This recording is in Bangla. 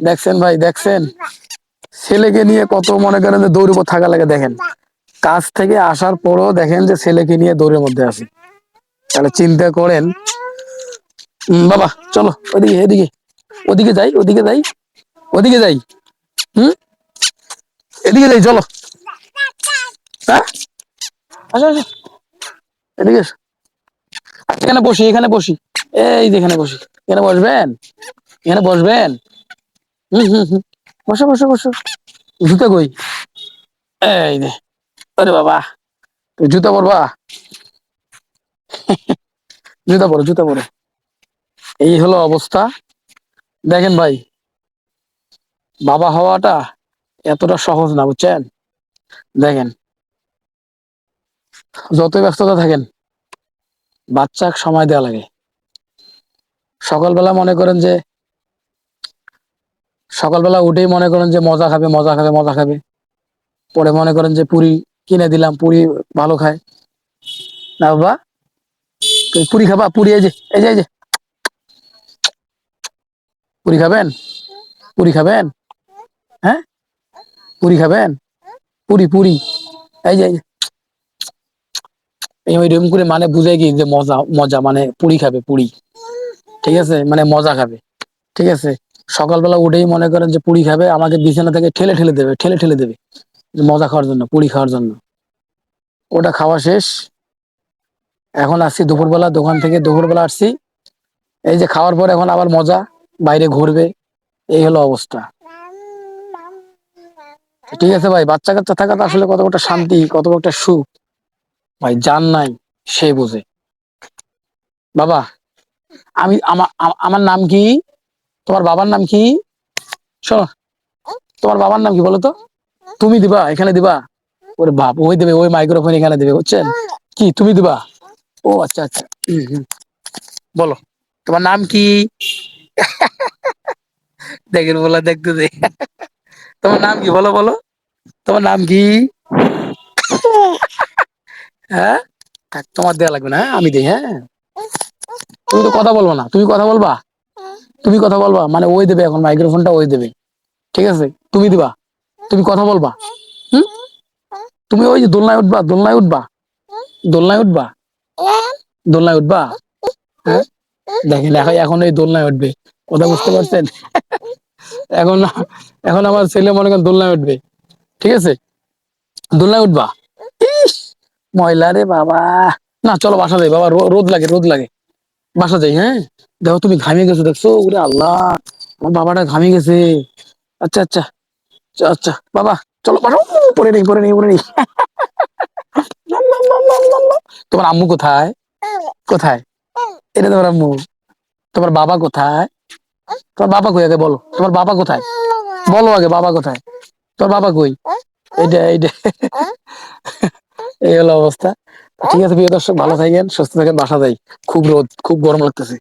দেখছেন ভাই, দেখছেন? ছেলেকে নিয়ে কত মনে করেন যে দৌড়ে উপর থাকা লাগে, দেখেন। কাজ থেকে আসার পরও দেখেন যে ছেলেকে নিয়ে দৌড়ের মধ্যে আসি তাহলে চিন্তা করেন। বাবা, চলো, ওদিকে, এদিকে। ওদিকে যাই ওদিকে যাই ওদিকে যাই। হুম? এদিকে যাই, চলো। হ্যাঁ? আসো আসো। এদিকে। এখানে বসি এখানে বসি। এই যে এখানে বসি। এখানে বসবেন? এখানে বসবেন? হুম হুম বসো বসো বসো। জুতা কই? এই যে আরে বাবা। তুমি জুতা পরবা? জুতা পরো জুতা পরো। এই হলো অবস্থা। দেখেন ভাই, বাবা হওয়াটা এতটা সহজ না, বুঝছেন? দেখেন। যতই ব্যস্ততা থাকেন বাচ্চা সময় দেওয়া লাগে। সকালবেলা মনে করেন যে সকালবেলা উঠেই মনে করেন যে মজা খাবে মজা খাবে মজা খাবে। পরে মনে করেন যে পুরি কিনে দিলাম, পুরি ভালো খায়। না বাবা, পুরি খাবা, পুরি এই যে এই যে এই যে। পুরি খাবেন? পুরি খাবেন? হ্যাঁ? পুরি খাবেন? পুরি পুরি। এই যে, এই ওই রুম করে মানে বুঝে কি যে মজা মজা মানে পুরি খাবে, পুরি। ঠিক আছে? মানে মজা খাবে। ঠিক আছে? সকালবেলা উঠেই মনে করেন যে পুরি খাবে, আমাকে বিছানা থেকে ঠেলে ঠেলে দেবে, ঠেলে ঠেলে দেবে মজা খাওয়ার জন্য, পুরি খাওয়ার জন্য। ওটা খাওয়া শেষ। এখন আসছি দুপুরবেলা, দোকান থেকে দুপুরবেলা আসছি। এই যে খাওয়ার পর এখন আবার মজা, বাইরে ঘুরবে, এই হলো অবস্থা। ঠিক আছে ভাই বাচ্চা কাচ্চা থাকাটা আসলে কত একটা শান্তি কত একটা সুখ। ভাই জান নাই, সে বোঝে। বাবা আমি, আমার নাম কি? তোমার বাবার নাম কি? শোনো, তোমার বাবার নাম কি বলো তো? তুমি দিবা, এখানে দিবা। ওরে বাপ, ওই দেবে, ওই মাইক্রোফোন এখানে দেবে, বুঝছেন? কি, তুমি দিবা? ও আচ্ছা আচ্ছা। বলো, তোমার নাম কি? দেখেন, বলা, দেখতে দে। তোমার নাম কি, বলো বলো। তোমার নাম কি? হ্যাঁ? তোমার দেয়া লাগবে না হ্যাঁ? আমি দিই হ্যাঁ? তুমি তো কথা বলব না, তুমি কথা বলবা? তুমি কথা বলবা? মানে ওই দেবে এখন মাইক্রোফোনটা ওই দেবে। ঠিক আছে? তুমি দিবা। তুমি কথা বলবা। হুম? তুমি ওই যে দোলনায় উঠবা দোলনায় উঠবা। দোলনায় উঠবা? দোলনায় উঠবা? হ্যাঁ? দেখেন, এখন এই দোলনায় উঠবে। কথা বুঝতে পারছেন? এখন এখন আমার ছেলে মনে করেন দোলনায় উঠবে। ঠিক আছে? দোলনায় উঠবা? ময়লা রে বাবা। না, চলো বাসা যাই। বাবা রোদ লাগে রোদ লাগে। বাসা যাই হ্যাঁ? দেখো তুমি ঘামিয়ে গেছো দেখছ? ওরে আল্লাহ আমার বাবাটা ঘামিয়ে গেছে। আচ্ছা আচ্ছা আচ্ছা, বাবা চলো পরে নেই পরে নেই পরে নেই। তোমার আম্মু কোথায়? কোথায়? এটা তোমার আম্মু। তোমার বাবা কোথায়? তোমার বাবা কই আগে বলো? তোমার বাবা কোথায়? বলো আগে বাবা কোথায়? তোর বাবা কই? এইটা এইটা। এই হলো অবস্থা। ঠিক আছে প্রিয় দর্শক ভালো থাকেন সুস্থ থাকেন বাসা যাই। খুব রোদ খুব গরম লাগতেছে।